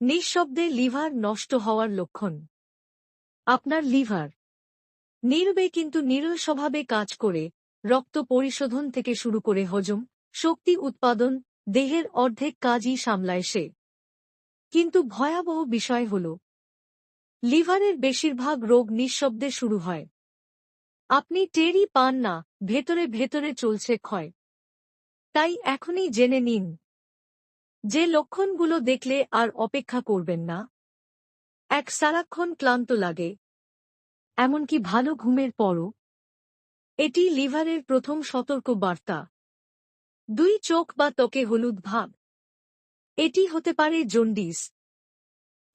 নিঃশব্দে লিভার নষ্ট হওয়ার লক্ষণ। আপনার লিভার। নীরবে কিন্তু নিরল স্বভাবে কাজ করে, রক্ত পরিশোধন থেকে শুরু করে হজম, শক্তি উৎপাদন, দেহের অর্ধেক কাজই সামলায় সে। কিন্তু ভয়াবহ বিষয় হল, লিভারের বেশিরভাগ রোগ নিঃশব্দে শুরু হয়। আপনি টেরই পান না, ভেতরে ভেতরে চলছে ক্ষয়। তাই এখনই জেনে নিন। যে লক্ষণগুলো দেখলে আর অপেক্ষা করবেন না। এক সারাক্ষণ ক্লান্ত লাগে। এমনকি ভালো ঘুমের পরও। এটি লিভারের প্রথম সতর্ক বার্তা। দুই চোখ বা ত্বকে হলুদ ভাব। এটি হতে পারে জন্ডিস।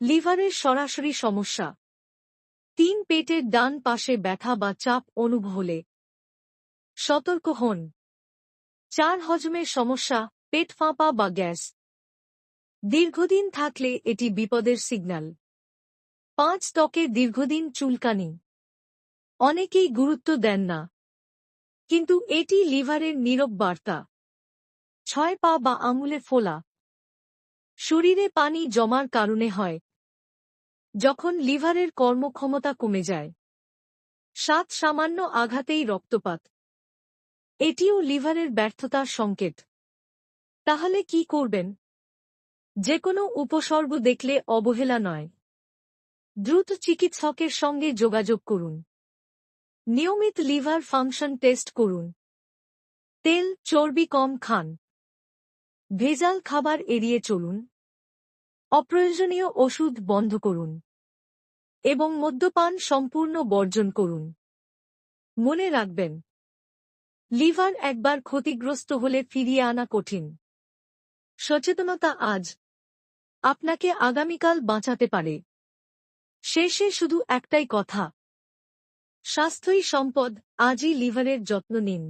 লিভারের সরাসরি সমস্যা। তিন পেটের ডান পাশে ব্যথা বা চাপ অনুভব হলে। সতর্ক হন। চার হজমের সমস্যা, পেট ফাঁপা বা গ্যাস। দীর্ঘদিন থাকলে এটি বিপদের সিগন্যাল। পাঁচ ত্বকের দীর্ঘদিন চুলকানি। অনেকেই গুরুত্ব দেন না। কিন্তু এটি লিভারের নীরব বার্তা। ছয় পা বা আঙুলে ফোলা। শরীরে পানি জমার কারণে হয়। যখন লিভারের কর্মক্ষমতা কমে যায়। সাত সামান্য আঘাতেই রক্তপাত। এটিও লিভারের ব্যর্থতার সংকেত। তাহলে কি করবেন? যে কোনো উপসর্গ দেখলে অবহেলা নয়। দ্রুত চিকিৎসকের সঙ্গে যোগাযোগ করুন। নিয়মিত লিভার ফাংশন টেস্ট করুন। তেল, চর্বি কম খান। ভেজাল খাবার এড়িয়ে চলুন। অপ্রয়োজনীয় ওষুধ বন্ধ করুন এবং মদ্যপান সম্পূর্ণ বর্জন করুন। মনে রাখবেন, লিভার একবার ক্ষতিগ্রস্ত হলে ফিরিয়ে আনা কঠিন। সচেতনতা আজ আপনাকে আগামীকাল বাঁচাতে পারে। শেষে শুধু একটাই কথা। স্বাস্থ্যই সম্পদ আজই লিভারের যত্ন নিন।